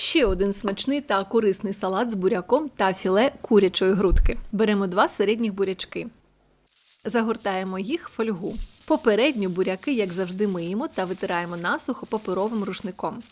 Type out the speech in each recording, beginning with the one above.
Ще один смачний та корисний салат з буряком та філе курячої грудки. Беремо два середніх бурячки. Загортаємо їх в фольгу. Попередньо буряки, як завжди, миємо та витираємо насухо паперовим рушником.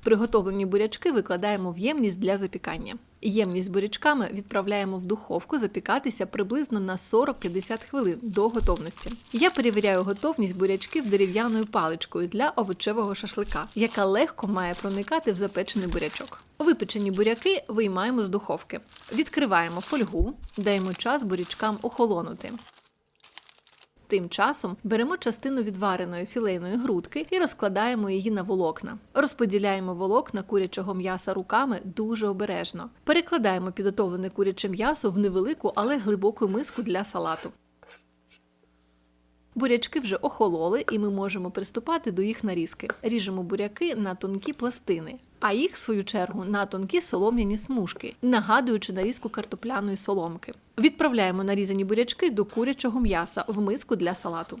Приготовлені бурячки викладаємо в ємність для запікання. Ємність з бурячками відправляємо в духовку запікатися приблизно на 40-50 хвилин до готовності. Я перевіряю готовність бурячків дерев'яною паличкою для овочевого шашлика, яка легко має проникати в запечений бурячок. Випечені буряки виймаємо з духовки. Відкриваємо фольгу, даємо час бурячкам охолонути. Тим часом беремо частину відвареної філейної грудки і розкладаємо її на волокна. Розподіляємо волокна курячого м'яса руками дуже обережно. Перекладаємо підготовлене куряче м'ясо в невелику, але глибоку миску для салату. Бурячки вже охололи, і ми можемо приступати до їх нарізки. Ріжемо буряки на тонкі пластини, а їх, в свою чергу, на тонкі солом'яні смужки, нагадуючи нарізку картопляної соломки. Відправляємо нарізані бурячки до курячого м'яса в миску для салату.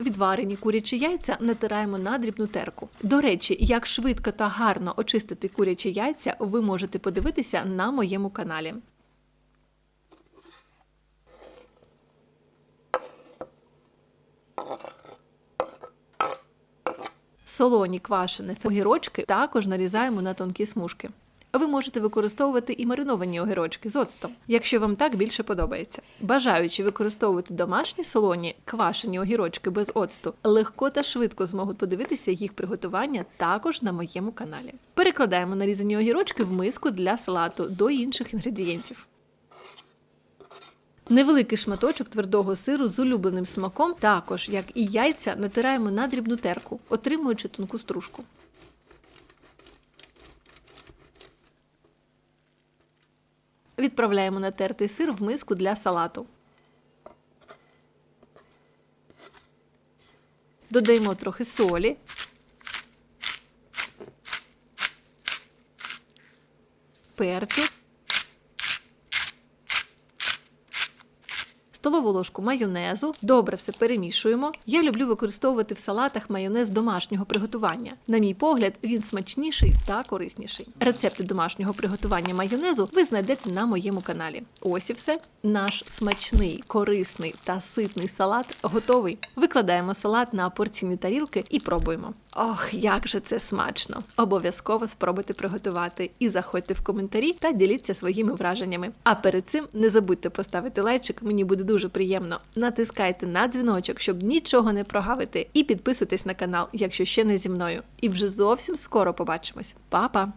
Відварені курячі яйця натираємо на дрібну терку. До речі, як швидко та гарно очистити курячі яйця, ви можете подивитися на моєму каналі. Солоні квашені огірочки також нарізаємо на тонкі смужки. Ви можете використовувати і мариновані огірочки з оцтом, якщо вам так більше подобається. Бажаючи використовувати домашні солоні квашені огірочки без оцту, легко та швидко зможуть подивитися їх приготування також на моєму каналі. Перекладаємо нарізані огірочки в миску для салату до інших інгредієнтів. Невеликий шматочок твердого сиру з улюбленим смаком, також як і яйця, натираємо на дрібну терку, отримуючи тонку стружку. Відправляємо натертий сир в миску для салату. Додаємо трохи солі. Перцю. Столову ложку майонезу, добре все перемішуємо. Я люблю використовувати в салатах майонез домашнього приготування. На мій погляд, він смачніший та корисніший. Рецепти домашнього приготування майонезу ви знайдете на моєму каналі. Ось і все. Наш смачний, корисний та ситний салат готовий. Викладаємо салат на порційні тарілки і пробуємо. Ох, як же це смачно! Обов'язково спробуйте приготувати і заходьте в коментарі та діліться своїми враженнями. А перед цим не забудьте поставити лайчик, мені буде дуже приємно. Натискайте на дзвіночок, щоб нічого не прогавити, і підписуйтесь на канал, якщо ще не зі мною. І вже зовсім скоро побачимось. Па-па!